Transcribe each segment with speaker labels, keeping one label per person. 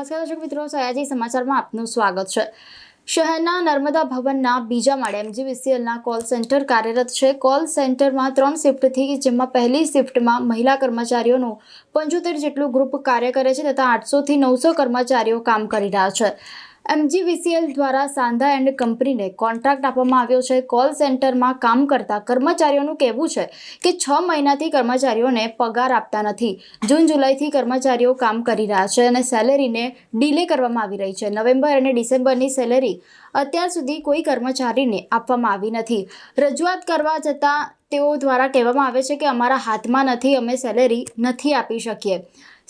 Speaker 1: નમસ્કાર, દર્શક મિત્રો. સયાજી સમાચારમાં આપનું સ્વાગત છે. શહેરના નર્મદા ભવનના બીજા માળે એમજીવીસીએલના કોલ સેન્ટર કાર્યરત છે. કોલ સેન્ટરમાં ત્રણ શિફ્ટથી જેમાં પહેલી શિફ્ટમાં મહિલા કર્મચારીઓનું પંચોતેર જેટલું ગ્રુપ કાર્ય કરે છે તથા આઠસોથી નવસો કર્મચારીઓ કામ કરી રહ્યા છે. એમજીવીસીએલ દ્વારા સાંધા એન્ડ કંપનીને કોન્ટ્રાક્ટ આપવામાં આવ્યો છે. કોલ સેન્ટરમાં કામ કરતા કર્મચારીઓનું કહેવું છે કે છ મહિનાથી કર્મચારીઓને પગાર આપતા નથી. જૂન, જુલાઈથી કર્મચારીઓ કામ કરી રહ્યા છે અને સેલેરીને ડીલે કરવામાં આવી રહી છે. નવેમ્બર અને ડિસેમ્બરની સેલેરી અત્યાર સુધી કોઈ કર્મચારીને આપવામાં આવી નથી. રજૂઆત કરવા જતાં તેઓ દ્વારા કહેવામાં આવે છે કે અમારા હાથમાં નથી, અમે સેલેરી નથી આપી શકીએ.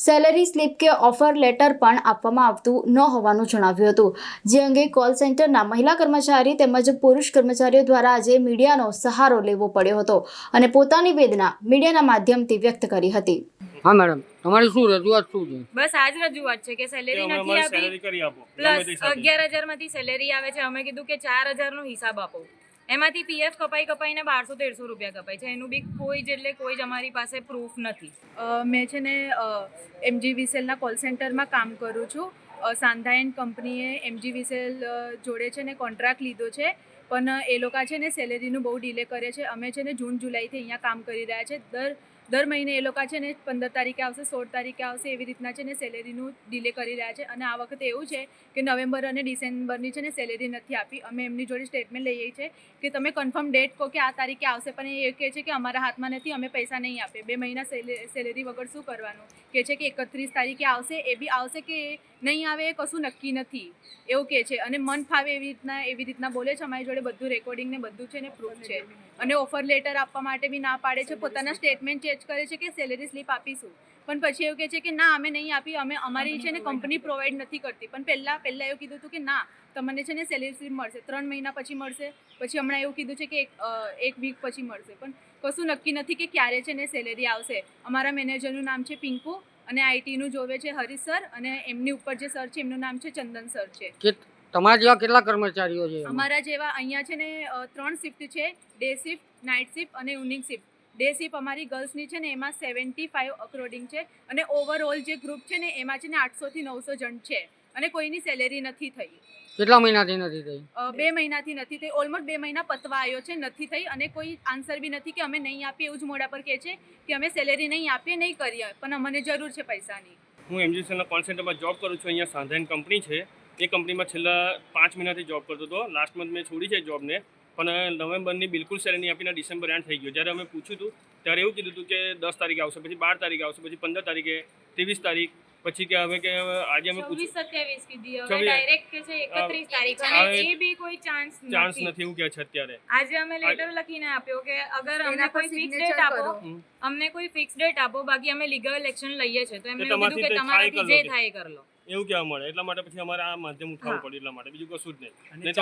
Speaker 1: સેલેરી સ્લીપ કે ઓફર લેટર પણ આપવામાં આવતું ન હોવાનું જણાવ્યું હતું. જે અંગે કોલ સેન્ટરના મહિલા કર્મચારી તેમજ પુરુષ કર્મચારીઓ દ્વારા આજે મીડિયાનો સહારો લેવો પડ્યો હતો અને પોતાની વેદના મીડિયાના માધ્યમથી વ્યક્ત કરી હતી.
Speaker 2: હા મેડમ. તમારી શું રજૂઆત શું છે?
Speaker 3: બસ આજ રજૂઆત છે કે સેલેરી નથી આપી
Speaker 4: સેલેરી કરી આપો. ગમે તે
Speaker 3: પ્લસ અગિયાર હજારમાંથી સેલેરી આવે છે. અમે કીધું કે ચાર હજાર નો હિસાબ આપો. એમાંથી પીએફ કપાઈ કપાઈને બારસો, તેરસો રૂપિયા કપાય છે. એનું બી કોઈ જ એટલે કોઈ જ અમારી પાસે પ્રૂફ નથી.
Speaker 5: મેં છે ને એમજી વિસેલના કોલ સેન્ટરમાં કામ કરું છું. સાંધા એન્ડ કંપનીએ એમજી વિસેલ જોડે છે ને કોન્ટ્રાક્ટ લીધો છે. પણ એ લોકો છે ને સેલેરીનું બહુ ડીલે કરે છે. અમે છે ને જૂન, જુલાઈથી અહીંયા કામ કરી રહ્યા છે. દર દર મહિને એ લોકો છે ને પંદર તારીખે આવશે, સોળ તારીખે આવશે, એવી રીતના છે ને સેલેરીનું ડીલે કરી રહ્યા છે. અને આ વખતે એવું છે કે નવેમ્બર અને ડિસેમ્બરની છે ને સેલેરી નથી આપી. અમે એમની જોડે સ્ટેટમેન્ટ લઈએ છીએ કે તમે કન્ફર્મ ડેટ કહો કે આ તારીખે આવશે. પણ એ કહે છે કે અમારા હાથમાં નથી, અમે પૈસા નહીં આપીએ. બે મહિના સેલેરી વગર શું કરવાનું? કહે છે કે એકત્રીસ તારીખે આવશે, એ બી આવશે કે નહીં આવે એ કશું નક્કી નથી. એવું કહે છે. અને મન ફાવે એવી રીતના એવી રીતના બોલે છે અમારી જોડે. બધું રેકોર્ડિંગ ને બધું છે ને પ્રૂફ છે. અને ઓફર લેટર આપવા માટે બી ના પાડે છે, પોતાના સ્ટેટમેન્ટ ચેન્જ કરે છે કે સેલેરી સ્લીપ આપીશું. પણ પછી એવું કહે છે કે ના, અમે નહીં આપી, અમે અમારી છે ને કંપની પ્રોવાઈડ નથી કરતી. પણ પહેલાં પહેલાં એવું કીધું હતું કે ના, તમને છે ને સેલેરી સ્લીપ મળશે. ત્રણ મહિના પછી મળશે. પછી હમણાં એવું કીધું છે કે એક એક વીક પછી મળશે. પણ કશું નક્કી નથી કે ક્યારે છે ને સેલેરી આવશે. અમારા મેનેજરનું નામ છે પિંકુ અને આઈટીનું જોવે છે હરીશ સર અને એમની ઉપર જે સર છે, એમનું નામ છે ચંદન સર છે.
Speaker 2: કે તમારા જેવા કેટલા કર્મચારીઓ છે?
Speaker 5: અમારા જેવા અહીંયા છે ને ત્રણ શિફ્ટ છે. ડે શિફ્ટ નાઇટ શિફ્ટ અને ઇવનિંગ શિફ્ટ ડે શિફ્ટ અમારી ગર્લ્સની છે ને એમાં સેવન્ટી ફાઇવ અક્રોડિંગ છે. અને ઓવરઓલ જે ગ્રુપ છે ને એમાં છે ને આઠસોથી નવસો જણ છે. અને કોઈની સેલેરી નથી થઈ.
Speaker 2: કેટલા મહિનાથી નથી થઈ?
Speaker 5: બે મહિનાથી નથી થઈ. ઓલમોસ્ટ બે મહિના પતવા આવ્યો છે નથી થઈ. અને કોઈ આન્સર બી નથી કે અમે નહીં આપીએ એવું જ મોડા પર કહે છે કે અમે સેલેરી નહીં આપીએ નહીં કરીએ. પણ અમને જરૂર છે પૈસાની.
Speaker 4: હું એમજીસીના કોલ સેન્ટરમાં જોબ કરું છું. અહીંયા સાંધાઈન કંપની છે. એ કંપનીમાં છેલ્લા પાંચ મહિનાથી જોબ કરતો હતો. લાસ્ટ મંથ મેં છોડી છે જોબને પણ નવેમ્બરની બિલકુલ સેલેરી આપીને ડિસેમ્બર એન્ડ થઈ ગયો. જ્યારે અમે પૂછ્યું હતું ત્યારે એવું કીધું હતું કે દસ તારીખે આવશે પછી બાર તારીખે આવશે પછી પંદર તારીખે ત્રેવીસ તારીખ પછી કે હવે કે આજે અમે પૂછ્યું.
Speaker 3: સત્યાવીસ કીધી. હવે ડાયરેક્ટ કે છે એકત્રીસ તારીખ. અને એ બી કોઈ ચાન્સ
Speaker 4: ચાન્સ
Speaker 3: નથી
Speaker 4: એવું કે છે અત્યારે.
Speaker 3: આજે અમે લેટર લખીને આપ્યો કે અગર અમને કોઈ ફિક્સ ડેટ આપો અમને કોઈ ફિક્સ ડેટ આપો બાકી અમે લીગલ એક્શન લઈએ છીએ તો એમને કીધું કે
Speaker 4: તમારાથી જે થાય
Speaker 3: થાય એ કર લો.
Speaker 4: એવું કહેવા મળે. એટલા માટે પછી અમારે આ માધ્યમ ઉઠાવવું
Speaker 3: પડે
Speaker 4: પડ્યું એટલા માટે. બીજું કશું જ નહીં.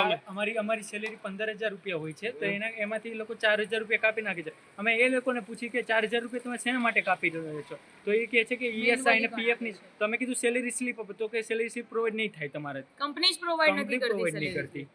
Speaker 6: અને અમારી અમારી સેલેરી પંદર હજાર રૂપિયા હોય છે તો એના એમાંથી એ લોકો ચાર હજાર રૂપિયા કાપી નાખે છે. અમે એ લોકોને પૂછી કે ચાર હજાર રૂપિયા તમે શેના માટે કાપી રહ્યો છો? તો એ કહે છે કે ઈએસઆઈ ને પીએફની તમે કીધું સેલેરી સ્લીપ આપો. તો કે સેલેરી સ્લીપ પ્રોવાઈડ નહીં થાય તમારે.
Speaker 3: કંપની જ પ્રોવાઈડ નથી
Speaker 6: પ્રોવાઈડ નહીં કરતી.